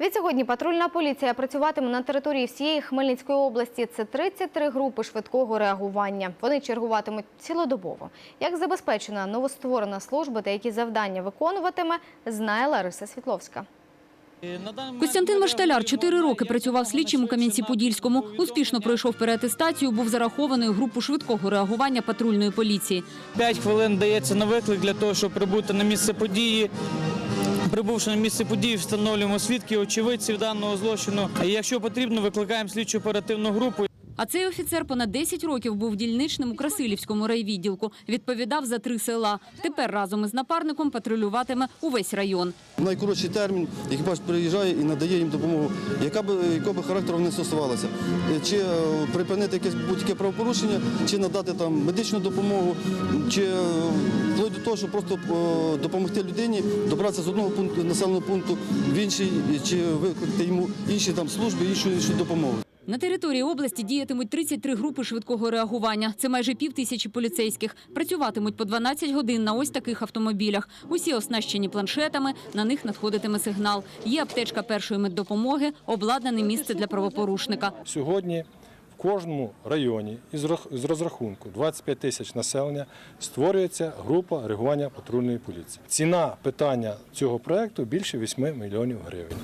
Відсьогодні патрульна поліція працюватиме на території всієї Хмельницької області. Це 33 групи швидкого реагування. Вони чергуватимуть цілодобово. Як забезпечена новостворена служба та які завдання виконуватиме, знає Лариса Світловська. Костянтин Машталяр чотири роки працював слідчим у Кам'янці-Подільському. Успішно пройшов переатестацію, був зарахований у групу швидкого реагування патрульної поліції. 5 хвилин дається на виклик для того, щоб прибути на місце події. Прибувши на місце події, встановлюємо свідків, очевидців даного злочину. І якщо потрібно, викликаємо слідчу оперативну групу. А цей офіцер понад 10 років був дільничним у Красилівському райвідділку. Відповідав за три села. Тепер разом із напарником патрулюватиме увесь район. Найкоротший термін екіпаж приїжджає і надає їм допомогу, яка би якого би характеру не стосувалася. Чи е, припинити якесь будь-яке правопорушення, чи надати там медичну допомогу, чи е, того, щоб просто е, допомогти людині добратися з одного пункту населеного пункту в інший, чи викликати йому інші там служби, іншу іншу допомогу. На території області діятимуть 33 групи швидкого реагування. Це майже пів тисячі поліцейських. Працюватимуть по 12 годин на ось таких автомобілях. Усі оснащені планшетами, на них надходитиме сигнал. Є аптечка першої меддопомоги, обладнане місце для правопорушника. Сьогодні кожному районі із розрахунку 25 тисяч населення створюється група реагування патрульної поліції. Ціна питання цього проекту більше 8 мільйонів гривень.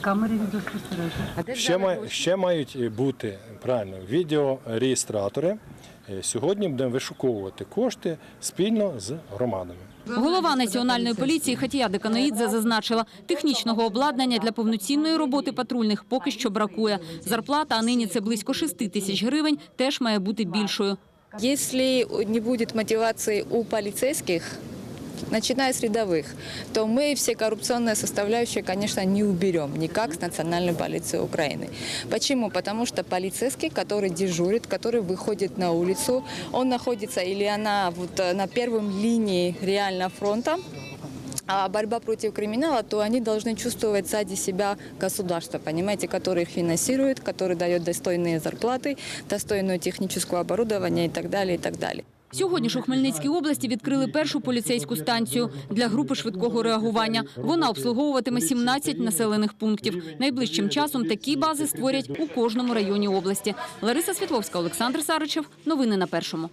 Камери відеоспостереження. Ще мають бути правильно відеореєстратори. Е, Сьогодні будемо вишуковувати кошти спільно з громадами. Голова національної поліції Хатія Деканоїдзе зазначила, технічного обладнання для повноцінної роботи патрульних поки що бракує. Зарплата, а нині це близько 6 тисяч гривень, теж має бути більшою. Якщо не буде мотивації у полицейских, начиная с рядовых, то мы все коррупционные составляющие, конечно, не уберем никак с национальной полиции Украины. Почему? Потому что полицейский, который дежурит, который выходит на улицу, он находится или она вот э, на первом линии реально фронта, а борьба против криминала, то они должны чувствовать сзади себя государство, понимаете, которое их финансирует, которое дает достойные зарплаты, достойное техническое оборудование и так далее, и так далее. Сьогодні ж у Хмельницькій області відкрили першу поліцейську станцію для групи швидкого реагування. Вона обслуговуватиме 17 населених пунктів. Найближчим часом такі бази створять у кожному районі області. Лариса Світловська, Олександр Саричев. Новини на першому.